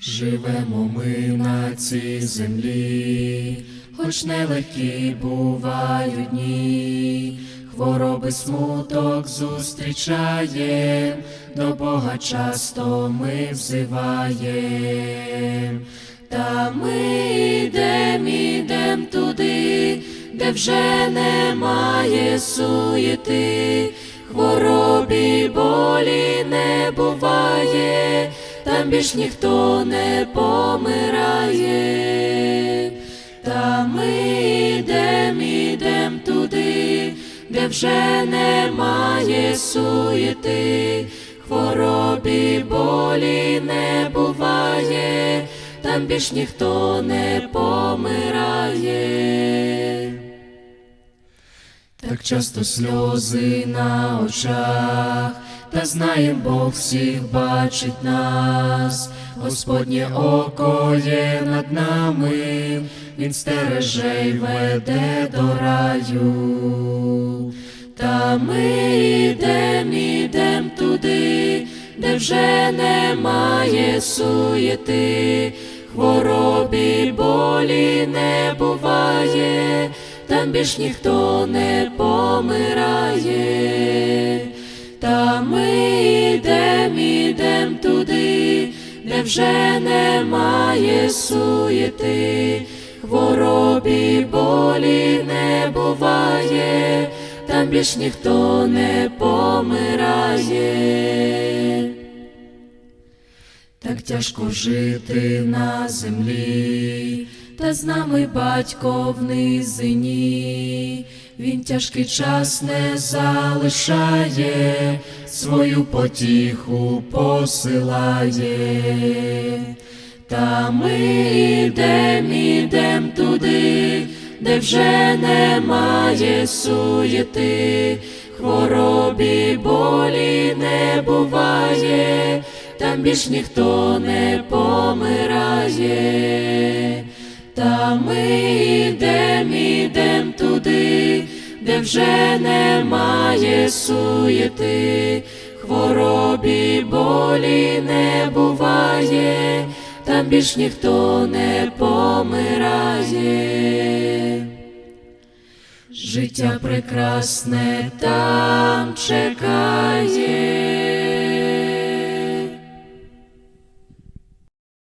Живемо ми на цій землі, хоч нелегкі бувають дні, хвороби смуток зустрічаєм, до Бога часто ми взиваєм, та ми йдем, ідем туди, де вже немає суєти, хворобі болі не буває, там більш ніхто не помирає, та ми йдем, ідем туди, де вже немає суєти, хворобі болі не буває, там більш ніхто не помирає. Так часто сльози на очах, та знаєм Бог всіх бачить нас, Господнє око є над нами, Він стереже й веде до раю. Та ми йдем, ідем туди, де вже немає суєти, хворобі болі не буває, там більш ніхто не помирає, та ми йдем, ідем туди, де вже немає суєти, хворобі болі не буває, там більш ніхто не помирає. Так тяжко жити на землі, та з нами батько в низині, він тяжкий час не залишає, свою потіху посилає, та ми йдем, ідем туди, де вже немає суєти, хворобі болі не буває, там більш ніхто не помирає, та ми йдем, ідем туди, де вже немає суєти, хворобі болі не буває, там більш ніхто не помирає. Життя прекрасне там чекає.